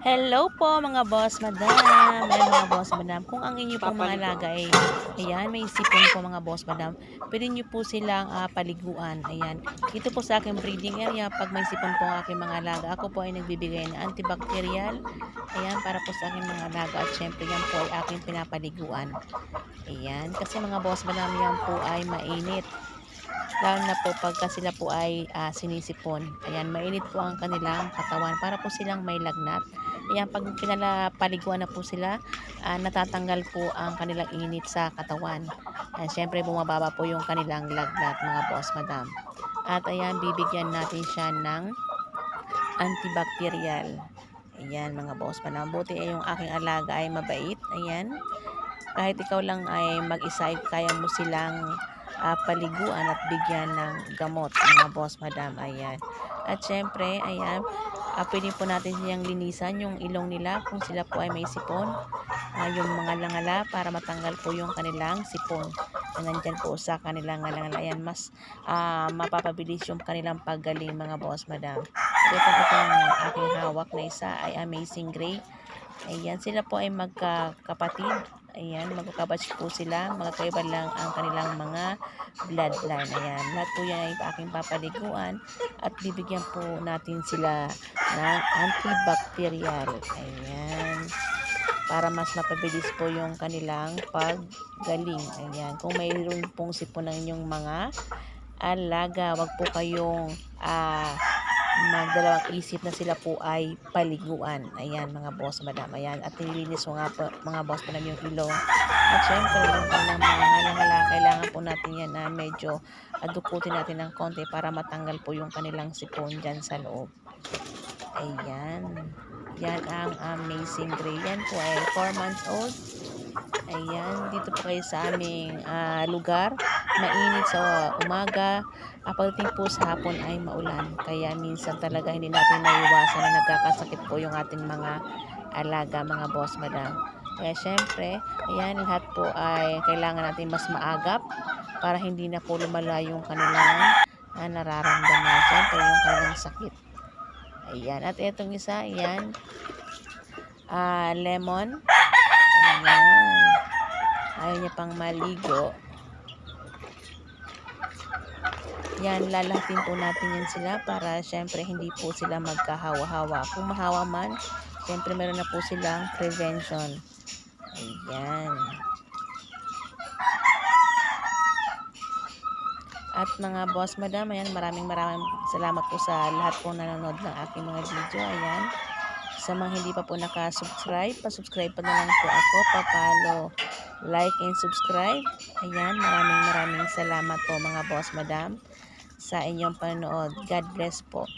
Hello po mga boss, madam. Ayan mga boss, madam. Kung ang inyo pong mga alaga ay, ayan, may sipon po mga boss, madam. Pwede nyo po silang ah, paliguan. Ayan. Dito po sa aking breeding area, pag may sipon po ang aking mga alaga, ako po ay nagbibigay ng antibacterial. Ayan, para po sa aking mga alaga. At syempre, yan po ay aking pinapaliguan. Ayan. Kasi mga boss, madam, yan po ay mainit lalo na po pagka sila po ay ah, sinisipon. Ayan, mainit po ang kanilang katawan para po silang may lagnat. Ayan, pag pinalapaliguan na po sila, ah, natatanggal po ang kanilang init sa katawan. Ayan, syempre bumababa po yung kanilang lagnat mga boss, madam. At ayan, bibigyan natin siya ng antibacterial. Ayan mga boss, madam. Buti ay yung aking alaga ay mabait. Ayan. Kahit ikaw lang ay mag-isa, ay kaya mo silang ah, paliguan at bigyan ng gamot mga boss madam. Ayan. At syempre ayan ah, pwede po natin siyang linisan yung ilong nila kung sila po ay may sipon. Ah, yung mga langala para matanggal po yung kanilang sipon. Na nandyan po sa kanilang langala. Ayan mas ah, mapapabilis yung kanilang paggaling mga boss madam ito po itong aking hawak na isa ay amazing gray ayan sila po ay magkakapatid Ayan, magkakabatch po sila. Magkakaiba lang ang kanilang mga bloodline. Ayan, lahat po yan ay aking papaliguan at bibigyan po natin sila ng antibacterial. Ayan, para mas mapabilis po yung kanilang paggaling. Ayan, kung mayroon pong sipon ng inyong mga alaga, wag po kayong ah, magdalawang isip na sila po ay paliguan. Ayan, mga boss, madam. Ayan, at nililinis mo nga po, mga boss, madam, yung ilong. At syempre, yung kanilang mga halangala, kailangan po natin yan na medyo adukutin natin ng konti para matanggal po yung kanilang sipon dyan sa loob. Ayan. Yan ang amazing gray. Yan po ay 4 months old. Ayan, dito po kayo sa aming ah, lugar. Mainit sa umaga. Ah, pagdating po sa hapon ay maulan. Kaya minsan talaga hindi natin naiwasan na nagkakasakit po yung ating mga alaga, mga boss, madam. Kaya syempre, ayan, lahat po ay kailangan natin mas maagap para hindi na po lumala yung kanilang ah, nararamdaman. Syempre, yung kanilang sakit. Ayan. At itong isa, ayan, ah, lemon. Ayan. Pang maligo. Yan, lalahatin po natin yan sila para syempre hindi po sila magkahawa-hawa. Kung mahawa man, syempre meron na po silang prevention. Ayan. At mga boss madam, ayan, maraming maraming salamat po sa lahat po nanonood ng aking mga video. Ayan. Sa mga hindi pa po nakasubscribe, pa-subscribe pa na lang po ako, pa-follow, like and subscribe. Ayan, maraming maraming salamat po mga boss madam sa inyong panonood. God bless po.